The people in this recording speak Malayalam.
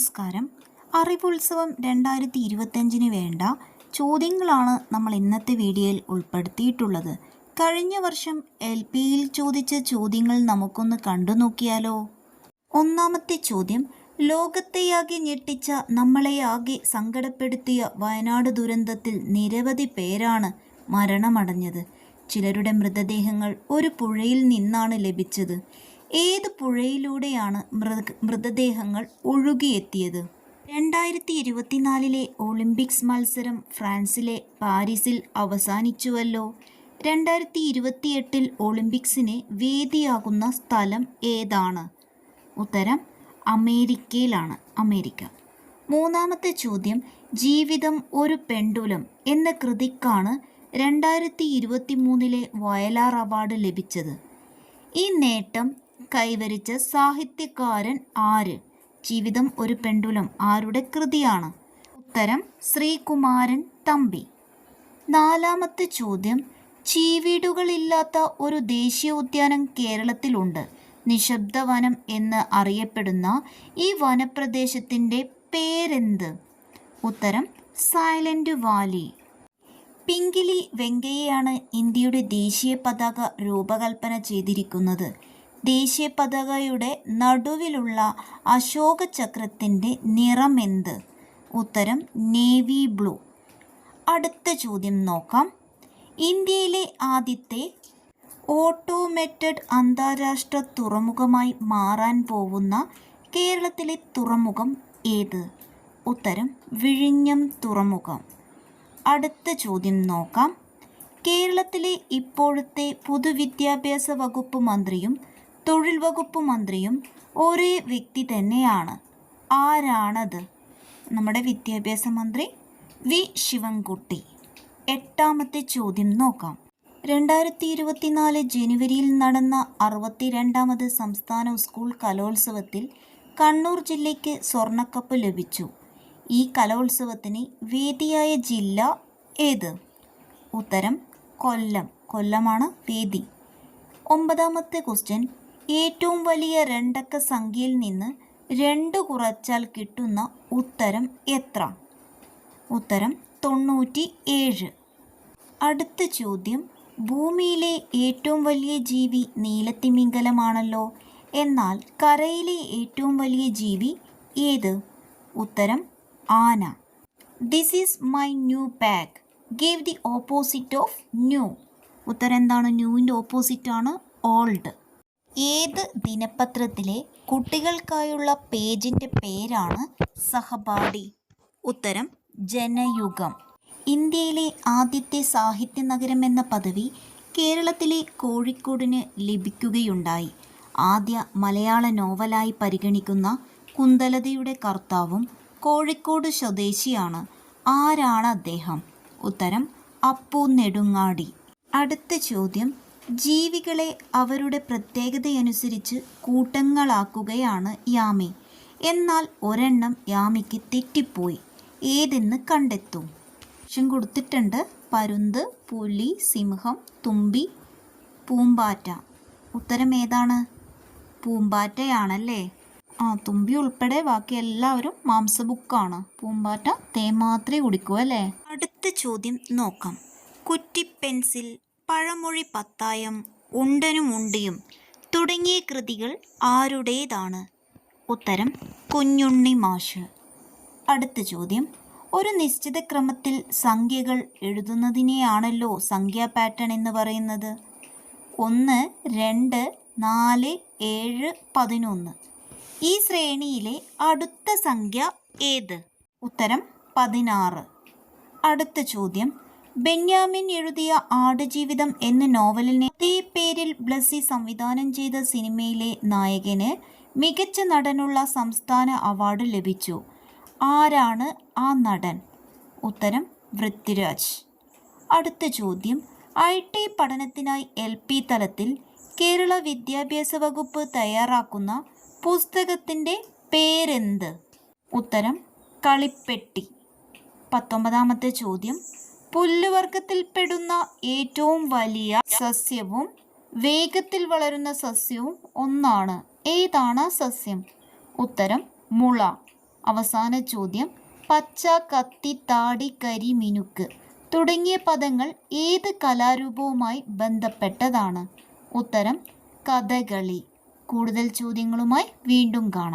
നമസ്കാരം. അറിവുത്സവം രണ്ടായിരത്തി ഇരുപത്തഞ്ചിന് വേണ്ട ചോദ്യങ്ങളാണ് നമ്മൾ ഇന്നത്തെ വീഡിയോയിൽ ഉൾപ്പെടുത്തിയിട്ടുള്ളത്. കഴിഞ്ഞ വർഷം എൽ പിയിൽ ചോദിച്ച ചോദ്യങ്ങൾ നമുക്കൊന്ന് കണ്ടു നോക്കിയാലോ? ഒന്നാമത്തെ ചോദ്യം ലോകത്തെയാകെ ഞെട്ടിച്ച നമ്മളെയാകെ സങ്കടപ്പെടുത്തിയ വയനാട് ദുരന്തത്തിൽ നിരവധി പേരാണ് മരണമടഞ്ഞത്. ചിലരുടെ മൃതദേഹങ്ങൾ ഒരു പുഴയിൽ നിന്നാണ് ലഭിച്ചത്. ഏത് പുഴയിലൂടെയാണ് മൃത മൃതദേഹങ്ങൾ ഒഴുകിയെത്തിയത്? രണ്ടായിരത്തി ഇരുപത്തിനാലിലെ ഒളിമ്പിക്സ് മത്സരം ഫ്രാൻസിലെ പാരീസിൽ അവസാനിച്ചുവല്ലോ. രണ്ടായിരത്തി ഇരുപത്തിയെട്ടിൽ ഒളിമ്പിക്സിന് വേദിയാകുന്ന സ്ഥലം ഏതാണ്? ഉത്തരം അമേരിക്കയിലാണ് അമേരിക്ക. മൂന്നാമത്തെ ചോദ്യം ജീവിതം ഒരു പെണ്ടുലം എന്ന കൃതിക്കാണ് രണ്ടായിരത്തി ഇരുപത്തി മൂന്നിലെ വയലാർ അവാർഡ് ലഭിച്ചത്. ഈ നേട്ടം കൈവരിച്ച സാഹിത്യകാരൻ ആര്? ജീവിതം ഒരു പെണ്ടുലം. ആരുടെ കൃതിയാണ്? ഉത്തരം ശ്രീകുമാരൻ തമ്പി. നാലാമത്തെ ചോദ്യം ചീവീടുകളില്ലാത്ത ഒരു ദേശീയ ഉദ്യാനം കേരളത്തിലുണ്ട്. നിശബ്ദ വനം എന്ന് അറിയപ്പെടുന്ന ഈ വനപ്രദേശത്തിന്റെ പേരെന്ത്? ഉത്തരം സൈലന്റ് വാലി. പിങ്കിലി വെങ്കയ്യയാണ് ഇന്ത്യയുടെ ദേശീയ പതാക രൂപകൽപ്പന ചെയ്തിരിക്കുന്നത്. ദേശീയ പതാകയുടെ നടുവിലുള്ള അശോക ചക്രത്തിന്റെ നിറമെന്ത്? ഉത്തരം നേവി ബ്ലൂ. അടുത്ത ചോദ്യം നോക്കാം. ഇന്ത്യയിലെ ആദ്യത്തെ ഓട്ടോമേറ്റഡ് അന്താരാഷ്ട്ര തുറമുഖമായി മാറാൻ പോകുന്ന കേരളത്തിലെ തുറമുഖം ഏത്? ഉത്തരം വിഴിഞ്ഞം തുറമുഖം. അടുത്ത ചോദ്യം നോക്കാം. കേരളത്തിലെ ഇപ്പോഴത്തെ പൊതുവിദ്യാഭ്യാസ വകുപ്പ് മന്ത്രിയും തൊഴിൽ വകുപ്പ് മന്ത്രിയും ഒരേ വ്യക്തി തന്നെയാണ്. ആരാണത്? നമ്മുടെ വിദ്യാഭ്യാസ മന്ത്രി വി. ശിവൻകുട്ടി. എട്ടാമത്തെ ചോദ്യം നോക്കാം. രണ്ടായിരത്തി ഇരുപത്തിനാല് ജനുവരിയിൽ നടന്ന അറുപത്തിരണ്ടാമത് സംസ്ഥാന സ്കൂൾ കലോത്സവത്തിൽ കണ്ണൂർ ജില്ലയ്ക്ക് സ്വർണക്കപ്പ് ലഭിച്ചു. ഈ കലോത്സവത്തിന് വേദിയായ ജില്ല ഏത്? ഉത്തരം കൊല്ലം. കൊല്ലമാണ് വേദി. ഒമ്പതാമത്തെ ക്വസ്റ്റ്യൻ ഏറ്റവും വലിയ രണ്ടക്ക സംഖ്യയിൽ നിന്ന് രണ്ട് കുറച്ചാൽ കിട്ടുന്ന ഉത്തരം എത്ര? ഉത്തരം തൊണ്ണൂറ്റി ഏഴ് അടുത്ത ചോദ്യം ഭൂമിയിലെ ഏറ്റവും വലിയ ജീവി നീലത്തിമിംഗലമാണല്ലോ. എന്നാൽ കരയിലെ ഏറ്റവും വലിയ ജീവി ഏത്? ഉത്തരം ആന. This is my new bag gave the opposite of new ഉത്തരം എന്താണ്? ന്യൂവിന്റെ ഓപ്പോസിറ്റാണ് ഓൾഡ് ഏത് ദിനപത്രത്തിലെ കുട്ടികൾക്കായുള്ള പേജിന്റെ പേരാണ് സഹപാഠി? ഉത്തരം ജനയുഗം. ഇന്ത്യയിലെ ആദ്യത്തെ സാഹിത്യ നഗരം എന്ന പദവി കേരളത്തിലെ കോഴിക്കോടിന് ലഭിക്കുകയുണ്ടായി. ആദ്യ മലയാള നോവലായി പരിഗണിക്കുന്ന കുന്തലതയുടെ കർത്താവും കോഴിക്കോട് സ്വദേശിയാണ്. ആരാണ് അദ്ദേഹം? ഉത്തരം അപ്പു നെടുങ്ങാടി. അടുത്ത ചോദ്യം ജീവികളെ അവരുടെ പ്രത്യേകതയനുസരിച്ച് കൂട്ടങ്ങളാക്കുകയാണ് യാമി. എന്നാൽ ഒരെണ്ണം യാമിക്ക് തെറ്റിപ്പോയി. ഏതെന്ന് കണ്ടെത്തും? ഓപ്ഷൻ കൊടുത്തിട്ടുണ്ട്. പരുന്ത് പുലി സിംഹം തുമ്പി പൂമ്പാറ്റ. ഉത്തരം ഏതാണ്? പൂമ്പാറ്റയാണല്ലേ? ആ തുമ്പി ഉൾപ്പെടെ ബാക്കി എല്ലാവരും മാംസബുക്കാണ്. പൂമ്പാറ്റ തേമാത്രേ കുടിക്കുമല്ലേ അടുത്ത ചോദ്യം നോക്കാം. കുറ്റി പെൻസിൽ പഴമൊഴി പത്തായം ഉണ്ടനും ഉണ്ടിയും തുടങ്ങിയ കൃതികൾ ആരുടേതാണ്? ഉത്തരം കുഞ്ഞുണ്ണി മാഷ്. അടുത്ത ചോദ്യം ഒരു നിശ്ചിത ക്രമത്തിൽ സംഖ്യകൾ എഴുതുന്നതിനെയാണല്ലോ സംഖ്യാ പാറ്റേൺ എന്ന് പറയുന്നത്? ഒന്ന് രണ്ട് നാല് ഏഴ് പതിനൊന്ന്. ഈ ശ്രേണിയിലെ അടുത്ത സംഖ്യ ഏത്? ഉത്തരം പതിനാറ്. അടുത്ത ചോദ്യം ബെന്യാമിൻ എഴുതിയ ആടുജീവിതം എന്ന നോവലിനെ അതേ പേരിൽ ബ്ലസ്സി സംവിധാനം ചെയ്ത സിനിമയിലെ നായകന് മികച്ച നടനുള്ള സംസ്ഥാന അവാർഡ് ലഭിച്ചു. ആരാണ് ആ നടൻ? ഉത്തരം വൃത്തിരാജ് അടുത്ത ചോദ്യം ഐ ടി പഠനത്തിനായി എൽ പി തലത്തിൽ കേരള വിദ്യാഭ്യാസ വകുപ്പ് തയ്യാറാക്കുന്ന പുസ്തകത്തിന്റെ പേരെന്ത്? ഉത്തരം കളിപ്പെട്ടി. പത്തൊമ്പതാമത്തെ ചോദ്യം പുല്ലുവർഗത്തിൽപ്പെടുന്ന ഏറ്റവും വലിയ സസ്യവും വേഗത്തിൽ വളരുന്ന സസ്യവും ഒന്നാണ്. ഏതാണ് സസ്യം? ഉത്തരം മുള. അവസാന ചോദ്യം പച്ച കത്തി താടി കരി മിനുക്ക്. തുടങ്ങിയ പദങ്ങൾ ഏത് കലാരൂപവുമായി ബന്ധപ്പെട്ടതാണ്? ഉത്തരം കഥകളി. കൂടുതൽ ചോദ്യങ്ങളുമായി വീണ്ടും കാണാം.